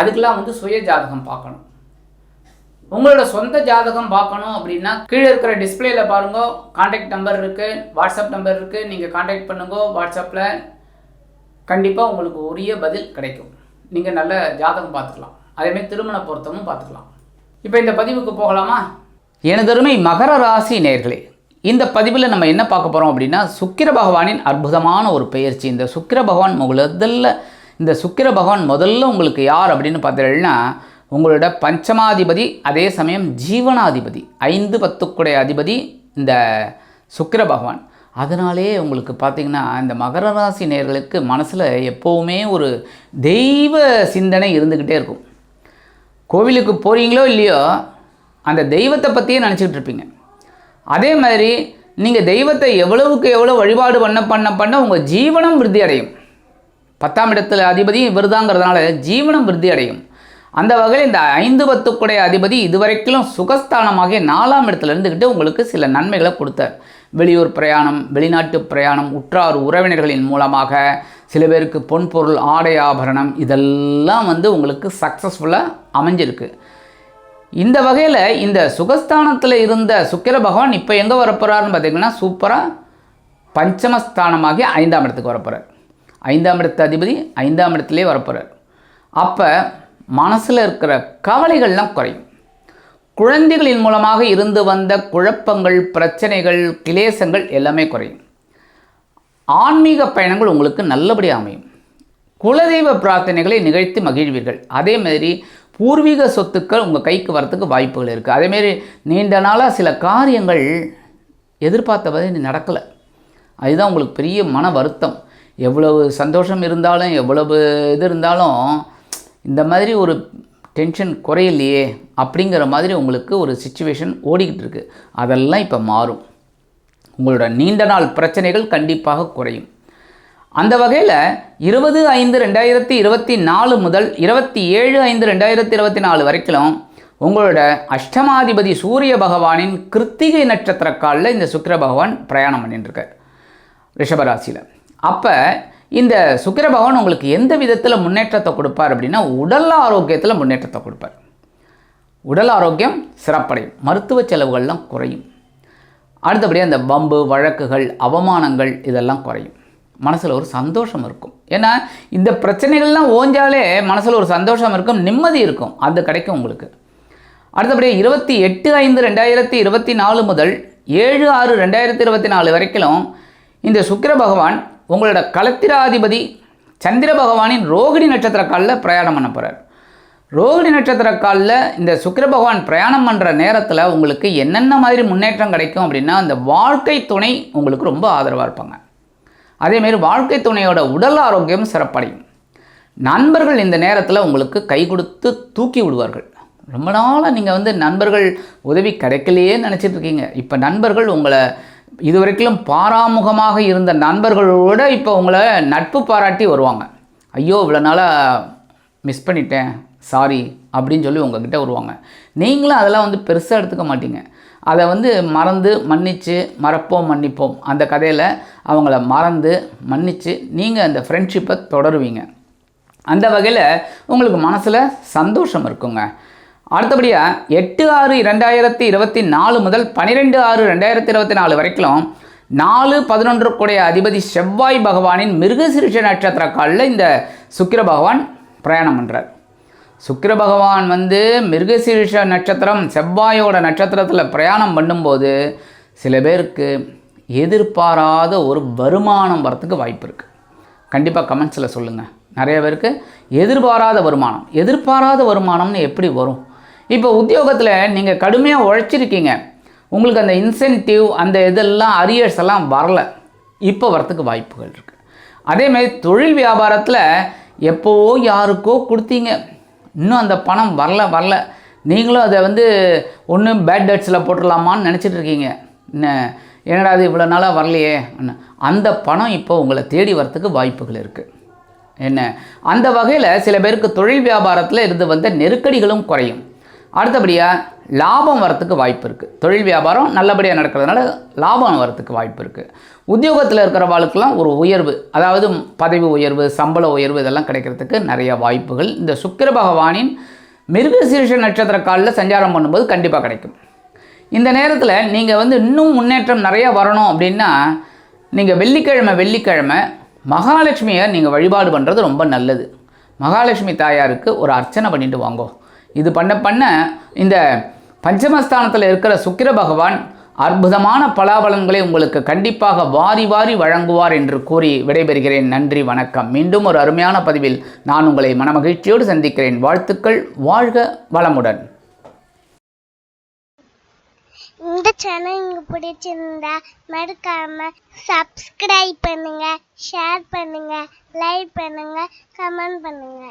அதுக்கெல்லாம் வந்து சுய ஜாதகம் பார்க்கணும். உங்களோட சொந்த ஜாதகம் பார்க்கணும் அப்படின்னா கீழே இருக்கிற டிஸ்பிளேல பாருங்க. காண்டாக்ட் நம்பர் இருக்குது வாட்ஸ்அப் நம்பர் இருக்குது நீங்கள் காண்டாக்ட் பண்ணுங்க வாட்ஸ்அப்பில் கண்டிப்பாக உங்களுக்கு உரிய பதில் கிடைக்கும். நீங்கள் நல்ல ஜாதகம் பார்த்துக்கலாம். அதேமாதிரி திருமண பொருத்தமும் பார்த்துக்கலாம். இப்போ இந்த பதிவுக்கு போகலாமா? எனதருமை மகர ராசி நேர்களே இந்த பதிவில் நம்ம என்ன பார்க்க போகிறோம் அப்படின்னா சுக்கிர பகவானின் அற்புதமான ஒரு பெயர்ச்சி. இந்த சுக்கிர பகவான் முதல்ல இந்த சுக்கிர பகவான் முதல்ல உங்களுக்கு யார் அப்படின்னு பார்த்தீங்கன்னா உங்களோட பஞ்சமாதிபதி அதே சமயம் ஜீவனாதிபதி ஐந்து பத்துக்குடைய அதிபதி இந்த சுக்கிர பகவான். அதனாலே உங்களுக்கு பார்த்திங்கன்னா இந்த மகர ராசி நேர்களுக்கு மனசில் எப்போவுமே ஒரு தெய்வ சிந்தனை இருந்துக்கிட்டே இருக்கும். கோவிலுக்கு போகிறீங்களோ இல்லையோ அந்த தெய்வத்தை பற்றியே நினச்சிக்கிட்டு இருப்பீங்க. அதே மாதிரி நீங்கள் தெய்வத்தை எவ்வளவுக்கு எவ்வளோ வழிபாடு பண்ண பண்ண பண்ண உங்கள் ஜீவனம் விருத்தி அடையும். பத்தாம் இடத்துல அதிபதி விருதாங்கிறதுனால ஜீவனம் விருத்தி அடையும். அந்த வகையில் இந்த ஐந்து பத்துக்குடைய அதிபதி இதுவரைக்கும் சுகஸ்தானமாக நாலாம் இடத்துல இருந்துக்கிட்டு உங்களுக்கு சில நன்மைகளை கொடுத்தார். வெளியூர் பிரயாணம் வெளிநாட்டு பிரயாணம் உற்றார் உறவினர்களின் மூலமாக சில பேருக்கு பொன் பொருள் ஆடை ஆபரணம் இதெல்லாம் வந்து உங்களுக்கு சக்ஸஸ்ஃபுல்லாக அமைஞ்சிருக்கு. இந்த வகையில் இந்த சுகஸ்தானத்தில் இருந்த சுக்கிர பகவான் இப்போ எங்கே வரப்போகிறாருன்னு பார்த்தீங்கன்னா சூப்பராக பஞ்சமஸ்தானமாகி ஐந்தாம் இடத்துக்கு வரப்போகிறார் ஐந்தாம் இடத்து அதிபதி ஐந்தாம் இடத்துலேயே வரப்போகிறார் அப்போ மனசில் இருக்கிற கவலைகள்லாம் குறையும். குழந்தைகளின் மூலமாக இருந்து வந்த குழப்பங்கள் பிரச்சனைகள் கிளேசங்கள் எல்லாமே குறையும். ஆன்மீக பயணங்கள் உங்களுக்கு நல்லபடியாக அமையும். குலதெய்வ பிரார்த்தனைகளை நிகழ்த்தி மகிழ்வீர்கள். அதே மாதிரி பூர்வீக சொத்துக்கள் உங்கள் கைக்கு வரத்துக்கு வாய்ப்புகள் இருக்குது அதேமாரி நீண்ட நாளாக சில காரியங்கள் எதிர்பார்த்த எதிர்பார்த்தபடி நடக்கலை. அதுதான் உங்களுக்கு பெரிய மன வருத்தம். எவ்வளவு சந்தோஷம் இருந்தாலும் எவ்வளவு இது இருந்தாலும் இந்த மாதிரி ஒரு டென்ஷன் குறையிலையே அப்படிங்கிற மாதிரி உங்களுக்கு ஒரு சுச்சுவேஷன் ஓடிக்கிட்டு இருக்கு. அதெல்லாம் இப்போ மாறும். உங்களோட நீண்ட நாள் பிரச்சனைகள் கண்டிப்பாக குறையும். அந்த வகையில் இருபது ஐந்து ரெண்டாயிரத்தி இருபத்தி நாலு முதல் இருபத்தி ஏழு ஐந்து ரெண்டாயிரத்தி இருபத்தி நாலு வரைக்கும் உங்களோட அஷ்டமாதிபதி சூரிய பகவானின் கிருத்திகை நட்சத்திர காலில் இந்த சுக்கிர பகவான் பிரயாணம் பண்ணிட்டுருக்கார் ரிஷபராசியில். அப்போ இந்த சுக்கிர பகவான் உங்களுக்கு எந்த விதத்தில் முன்னேற்றத்தை கொடுப்பார் அப்படின்னா உடல் ஆரோக்கியத்தில் முன்னேற்றத்தை கொடுப்பார். உடல் ஆரோக்கியம் சிறப்படையும். மருத்துவ செலவுகள்லாம் குறையும். அடுத்தபடியாக அந்த பம்பு வழக்குகள் அவமானங்கள் இதெல்லாம் குறையும். மனசில் ஒரு சந்தோஷம் இருக்கும். ஏன்னா இந்த பிரச்சனைகள்லாம் ஓஞ்சாலே மனசில் ஒரு சந்தோஷம் இருக்கும் நிம்மதி இருக்கும். அது கிடைக்கும் உங்களுக்கு. அடுத்தபடியாக இருபத்தி எட்டு ஐந்து ரெண்டாயிரத்தி இருபத்தி நாலு முதல் ஏழு ஆறு ரெண்டாயிரத்தி இருபத்தி நாலு வரைக்கும் இந்த சுக்கிர பகவான் உங்களோட கலத்திராதிபதி சந்திர பகவானின் ரோகிணி நட்சத்திர காலில் பிரயாணம் பண்ண போகிறார் ரோகிணி நட்சத்திர காலில் இந்த சுக்கிர பகவான் பிரயாணம் பண்ணுற நேரத்தில் உங்களுக்கு என்னென்ன மாதிரி முன்னேற்றம் கிடைக்கும் அப்படின்னா அந்த வாழ்க்கை துணை உங்களுக்கு ரொம்ப ஆதரவாக இருப்பாங்க. அதேமாரி வாழ்க்கை துணையோட உடல் ஆரோக்கியம் சிறப்படையும். நண்பர்கள் இந்த நேரத்தில் உங்களுக்கு கை கொடுத்து தூக்கி விடுவார்கள். ரொம்ப நாளாக நீங்கள் வந்து நண்பர்கள் உதவி கிடைக்கலையே நினச்சிட்டு இருக்கீங்க. இப்போ நண்பர்கள் உங்களை இதுவரைக்கும் பாராமுகமாக இருந்த நண்பர்களோட இப்போ உங்களை நட்பு பாராட்டி வருவாங்க. ஐயோ இவ்வளோ நாளாக மிஸ் பண்ணிட்டேன். சாரி அப்படின்னு சொல்லி உங்ககிட்ட வருவாங்க. நீங்களும் அதெல்லாம் வந்து பெருசாக எடுத்துக்க மாட்டீங்க. அதை வந்து மறந்து மன்னித்து மறப்போம் மன்னிப்போம். அந்த கதையில் அவங்கள மறந்து மன்னித்து நீங்கள் அந்த ஃப்ரெண்ட்ஷிப்பை தொடருவீங்க. அந்த வகையில் உங்களுக்கு மனசில் சந்தோஷம் இருக்குங்க. அடுத்தபடியாக எட்டு ஆறு ரெண்டாயிரத்தி இருபத்தி நாலு முதல் பன்னிரெண்டு ஆறு ரெண்டாயிரத்தி இருபத்தி நாலு வரைக்கும் நாலு பதினொன்று கூடிய அதிபதி செவ்வாய் பகவானின் மிருகசிருஷ நட்சத்திர காலில் இந்த சுக்கிர பகவான் பிரயாணம் பண்ணுறார் சுக்கிர பகவான் வந்து மிருகசீரிஷ நட்சத்திரம் செவ்வாயோட நட்சத்திரத்தில் பிரயாணம் பண்ணும்போது சில பேருக்கு எதிர்பாராத ஒரு வருமானம் வரத்துக்கு வாய்ப்பு இருக்குது கண்டிப்பாக கமெண்ட்ஸில் சொல்லுங்கள் நிறைய பேருக்கு எதிர்பாராத வருமானம். எதிர்பாராத வருமானம்னு எப்படி வரும்? இப்போ உத்தியோகத்தில் நீங்கள் கடுமையாக உழைச்சிருக்கீங்க. உங்களுக்கு அந்த இன்சென்டிவ் அந்த இதெல்லாம் அரியர்ஸ் எல்லாம் வரல. இப்போ வரத்துக்கு வாய்ப்புகள் இருக்குது அதேமாதிரி தொழில் வியாபாரத்தில் எப்போவோ யாருக்கோ கொடுத்தீங்க. இன்னும் அந்த பணம் வரல வரல. நீங்களும் அதை வந்து ஒன்று பேட் டட்ஸில் போட்டுடலாமான்னு நினச்சிட்டு இருக்கீங்க. என்ன என்னடா அது இவ்வளோ நாளாக வரலையே? அந்த பணம் இப்போ உங்களை தேடி வரத்துக்கு வாய்ப்புகள் இருக்குது என்ன அந்த வகையில் சில பேருக்கு தொழில் வியாபாரத்தில் இருந்து வந்த நெருக்கடிகளும் குறையும். அடுத்தபடியாக லாபம் வரத்துக்கு வாய்ப்பு இருக்குது தொழில் வியாபாரம் நல்லபடியாக நடக்கிறதுனால லாபம் வரத்துக்கு வாய்ப்பு இருக்குது உத்தியோகத்தில் இருக்கிறவாளுக்கெல்லாம் ஒரு உயர்வு அதாவது பதவி உயர்வு சம்பள உயர்வு இதெல்லாம் கிடைக்கிறதுக்கு நிறைய வாய்ப்புகள். இந்த சுக்கிர பகவானின் மிருகசீர்ஷ நட்சத்திர காலில் சஞ்சாரம் பண்ணும்போது கண்டிப்பாக கிடைக்கும். இந்த நேரத்தில் நீங்கள் வந்து இன்னும் முன்னேற்றம் நிறையா வரணும் அப்படின்னா நீங்கள் வெள்ளிக்கிழமை வெள்ளிக்கிழமை மகாலட்சுமியை நீங்கள் வழிபாடு பண்ணுறது ரொம்ப நல்லது. மகாலட்சுமி தாயாருக்கு ஒரு அர்ச்சனை பண்ணிட்டு வாங்கோ. இது பண்ண பண்ண இந்த பஞ்சமஸ்தானத்தில் இருக்கிற சுக்கிர பகவான் அற்புதமான பலாபலன்களை உங்களுக்கு கண்டிப்பாக வாரி வாரி வழங்குவார் என்று கூறி விடைபெறுகிறேன். நன்றி வணக்கம். மீண்டும் ஒரு அருமையான பதிவில் நான் உங்களை மனமகிழ்ச்சியோடு சந்திக்கிறேன். வாழ்த்துக்கள் வாழ்க வளமுடன். இந்த சேனல் உங்களுக்கு பிடிச்சிருந்தா மறக்காம சப்ஸ்கிரைப் பண்ணுங்க ஷேர் பண்ணுங்க லைக் பண்ணுங்க கமெண்ட் பண்ணுங்க.